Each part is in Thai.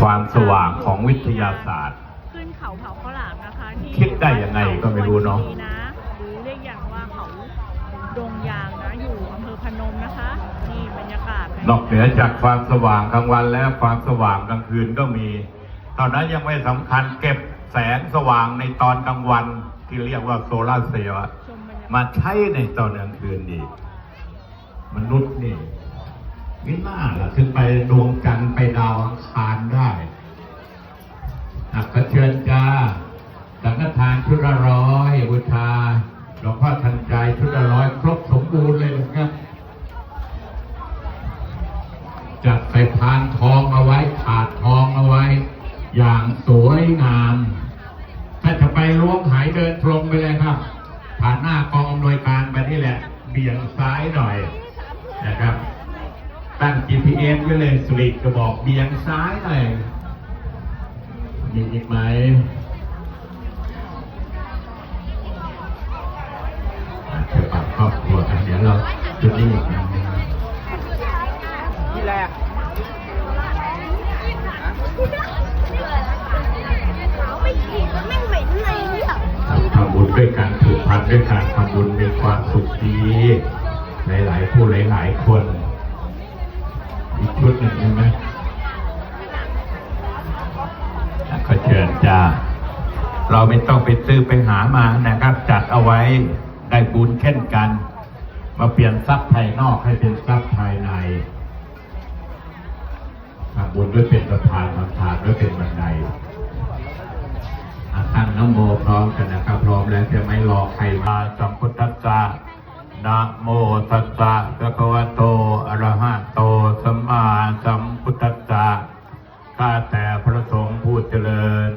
ความสว่างของวิทยาศาสตร์ ขึ้นเขาเผาข้าวหลามนะคะที่คิดได้ยังไงก็ไม่รู้เนอะ วันะหรือเรียกอย่างว่าเขาดงยางนะอยู่อำเภอพนมนะคะนี่บรรยากาศนอกเหนือจากความสว่างกลางวันแล้วความสว่างกลางคืนก็มีตอนนั้นยังไม่สำคัญเก็บแสงสว่างในตอนกลางวันที่เรียกว่าโซลาร์เซลล์อะชมบรรยากาศมาใช้ในตอนกลางคืนดีกมนุษย์นี่ มิน่าล่ะถึงไปดวงจันทร์ไปดาวอังคารได้อักเชิญจ้าสังฆทานชุดละร้อยบูชาหลวงพ่อทันใจชุดละร้อยครบสมบูรณ์เลยนะครับจัดใส่พานทองเอาไว้ถาดทองเอาไว้ อย่างสวยงาม ถ้าจะไปล้วงหายเดินตรงไปเลยครับ ผ่านหน้ากองอำนวยการไปนี่แหละเบี่ยงซ้ายหน่อยนะครับ GPS ไว้เลยสลิดก็บอกเบี่ยงซ้ายหน่อยมีอีกไหมอาจจะปรับครอบครัวกันเดี๋ยวเราจุดนี้อีกนิดนึงที่แรกไม่กินแล้วไม่เหม็นเลยเนี่ยทำบุญด้วยกันผูกพันด้วยการทำบุญมีความสุขดี หลาย ๆ ผู้หลาย ๆ คนอีก ชุดหนึ่งใช่ไหมก็เชิญจ้า เราไม่ต้องไปซื้อไปหามานะครับ จัดเอาไว้ได้บุญเช่นกัน มาเปลี่ยนทรัพย์ภายนอกให้เป็นทรัพย์ภายในทำบุญด้วยเป็นประธานทำทานด้วยเป็นบันไดตั้งน้ำโมพร้อมกันนะครับ พร้อมแล้วจะไม่รอใครมาสัมพุทธัสสะ นะโมตัสสะภะคะวะโตอะระหะโตสัมมาสัมพุทธัสสะข้าแต่พระสงฆ์ผู้เจริญ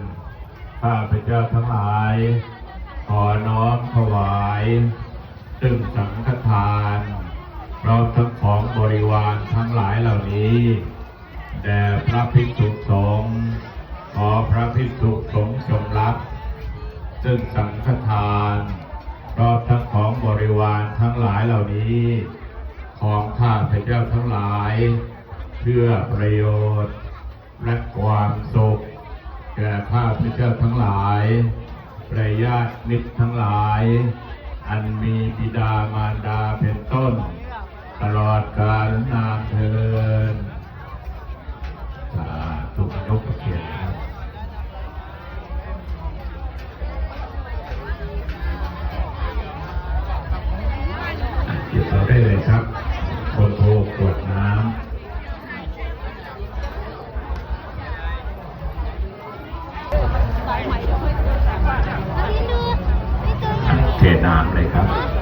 ข้าพเจ้าทั้งหลาย ขอน้อมถวาย ซึ่งสังฆทานพร้อมทั้งของบริวารทั้งหลายเหล่านี้แด่พระภิกษุสงฆ์ขอพระภิกษุสงฆ์จงรับ ซึ่งสังฆทาน พร้อมทั้งของบริวารทั้งหลายเหล่านี้ ของข้าพเจ้าทั้งหลาย เพื่อประโยชน์ และความสุข แก่ข้าพเจ้าทั้งหลายประญาติมิตรทั้งหลาย อันมีบิดามารดาเป็นต้น ตลอดกาลนานเทินสาธุยกปเกียรติำเทน้ำเลยครับ